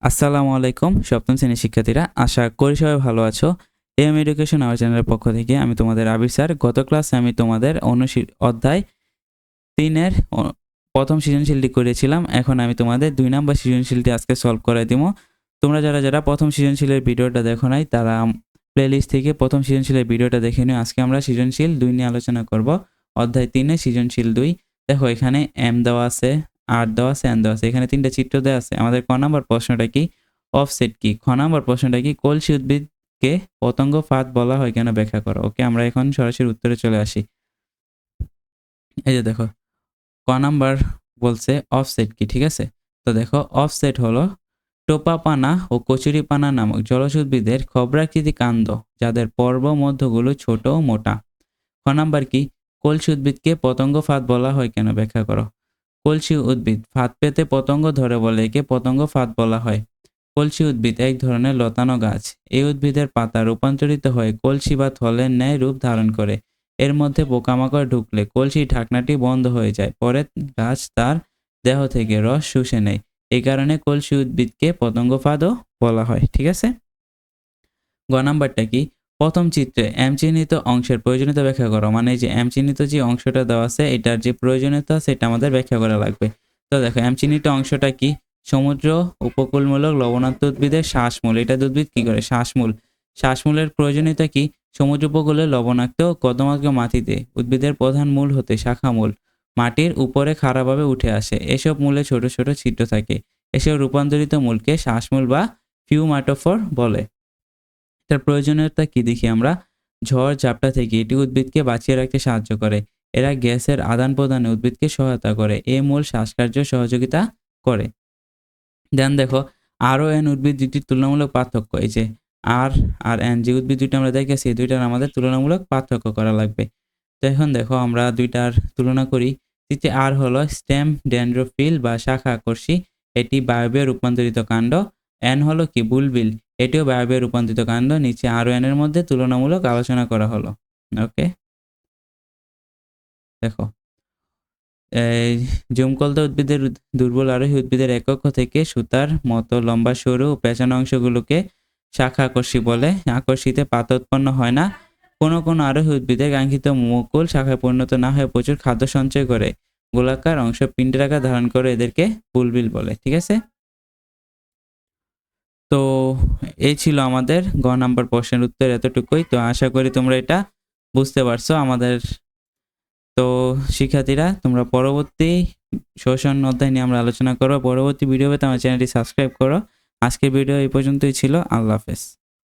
আসসালামু আলাইকুম, সপ্তম শ্রেণির শিক্ষার্থীরা। আশা করি সবাই ভালো আছো। এম এডুকেশন আওয়ার চ্যানেলের পক্ষ থেকে আমি তোমাদের আবির স্যার। গত ক্লাসে আমি তোমাদের অনুশী- অধ্যায় তিনের প্রথম সৃজনশীলটি করেছিলাম। এখন আমি তোমাদের দুই নাম্বার সৃজনশীলটি আজকে সলভ করে দিব। তোমরা যারা যারা প্রথম সৃজনশীলের ভিডিওটা দেখো নাই, তারা প্লেলিস্ট থেকে প্রথম সৃজনশীলের ভিডিওটা দেখে নিও। আজকে আমরা সৃজনশীল দুই নিয়ে আলোচনা করব। অধ্যায় তিনে সৃজনশীল দুই। দেখো এখানে এম দেওয়া আছে। আর দেওয়া আছে এন দেওয়া আছে এখানে তিনটা চিত্র দেওয়া আছে। আমাদের ক নম্বর প্রশ্নটা কি? অফসেট কি? খ নম্বর প্রশ্নটা কি? কলসি উদ্ভিদকে পতঙ্গ ফাঁদ বলা হয় কেন ব্যাখ্যা করো? ওকে, আমরা এখন সরাসরি উত্তরে চলে আসি। এই যে দেখো, ক নাম্বার বলছে অফসেট কি, ঠিক আছে? তো দেখো অফসেট হলো টোপা পানা ও কচুরি পানা নামক জলজ উদ্ভিদের খবরাকৃতি কাণ্ড, যাদের পর্ব মধ্যগুলো ছোট ও মোটা। খ নাম্বার কি? কলসি উদ্ভিদকে পতঙ্গ ফাঁদ বলা হয় কেন ব্যাখ্যা করো? কলসি উদ্ভিদ। ফাঁদ পেতে পতঙ্গ ধরে বলে একে পতঙ্গ ফাঁদ বলা হয়। কলসি উদ্ভিদ এক ধরনের লতানো গাছ। এই উদ্ভিদের পাতা রূপান্তরিত হয়ে কলসি বা থলের ন্যায় রূপ ধারণ করে। এর মধ্যে পোকামাকড় ঢুকলে কলসি ঢাকনাটি বন্ধ হয়ে যায়। পরে গাছ তার দেহ থেকে রস শুষে নেয়। এই কারণে কলসি উদ্ভিদকে পতঙ্গ ফাঁদও বলা হয়। ঠিক আছে? গ নাম্বারটা কি? প্রথম চিত্রে এম চিহ্নিত অংশের প্রয়োজনীয়তা ব্যাখ্যা করো। মানে যে এম চিহ্নিত যে অংশটা দেওয়া আছে, এটার যে প্রয়োজনীয়তা সেটা আমাদের ব্যাখ্যা করা লাগবে। তো দেখো এম চিহ্নিত অংশটা কি? সমুদ্র, উপকূলমূলক, লবণাক্ত উদ্ভিদের শ্বাসমূল। এটা উদ্ভিদ কি করে? শ্বাসমূল। শ্বাসমূলের প্রয়োজনীয়তা কি? সমুদ্র, উপকূলে লবণাক্ত কদমাক্ত মাটিতে উদ্ভিদের প্রধান মূল হতে শাখা মূল মাটির উপরে খাড়াভাবে উঠে আসে। এসব মূলে ছোট ছোট ছিদ্র থাকে। এসব রূপান্তরিত মূলকে শ্বাসমূল বা ফিউমাটোফর বলে। এটার প্রয়োজনীয়তা কি দেখি আমরা? ঝড় ঝাপটা থেকে এটি উদ্ভিদকে বাঁচিয়ে রাখতে সাহায্য করে। এরা গ্যাসের আদান প্রদানে উদ্ভিদকে সহায়তা করে। এ মূল শ্বাসকার্য সহযোগিতা করে। দেন দেখো আরও এন উদ্ভিদ দুটির তুলনামূলক পার্থক্য। এই যে আর আর এন, যে উদ্ভিদ দুইটা আমরা দেখেছি দুইটার আমাদের তুলনামূলক পার্থক্য করা লাগবে। তো এখন দেখো, আমরা দুইটার তুলনা করি। তৃতীয় আর হলো স্টেম ডেন্ড্রোফিল বা শাখা আকর্ষী। এটি বায়বীয় রূপান্তরিত কাণ্ড। এন হলো কি? বুলবিল। এটিও বায়বীয় রূপান্তরিত কাণ্ড। নিচে আরও এর মধ্যে তুলনামূলক আলোচনা করা হলো। ওকে দেখো। জমকলতা উদ্ভিদের দুর্বল আরোহী উদ্ভিদের একক থেকে সুতার মতো লম্বা, সরু পেঁচানো অংশগুলোকে শাখা আকর্ষী বলে। আকর্ষিতে পাতা উৎপন্ন হয় না। কোনো কোনো আরোহী উদ্ভিদের কাঙ্ক্ষিত মুকুল শাখায় পরিণত না হয়ে প্রচুর খাদ্য সঞ্চয় করে। গোলাকার অংশ পিণ্ডের আকার ধারণ করে এদেরকে বুলবিল বলে। ঠিক আছে? তো এই ছিল আমাদের গ নাম্বার প্রশ্নের উত্তর এতটুকুই। তো আশা করি তোমরা এটা বুঝতে পারছ আমাদের। তো শিক্ষার্থীরা, তোমরা পরবর্তী শোষণ অধ্যায় নিয়ে আমরা আলোচনা করো পরবর্তী ভিডিওতে আমার চ্যানেলটি সাবস্ক্রাইব করো। আজকের ভিডিও এই পর্যন্তই ছিল। আল্লাহ হাফেজ।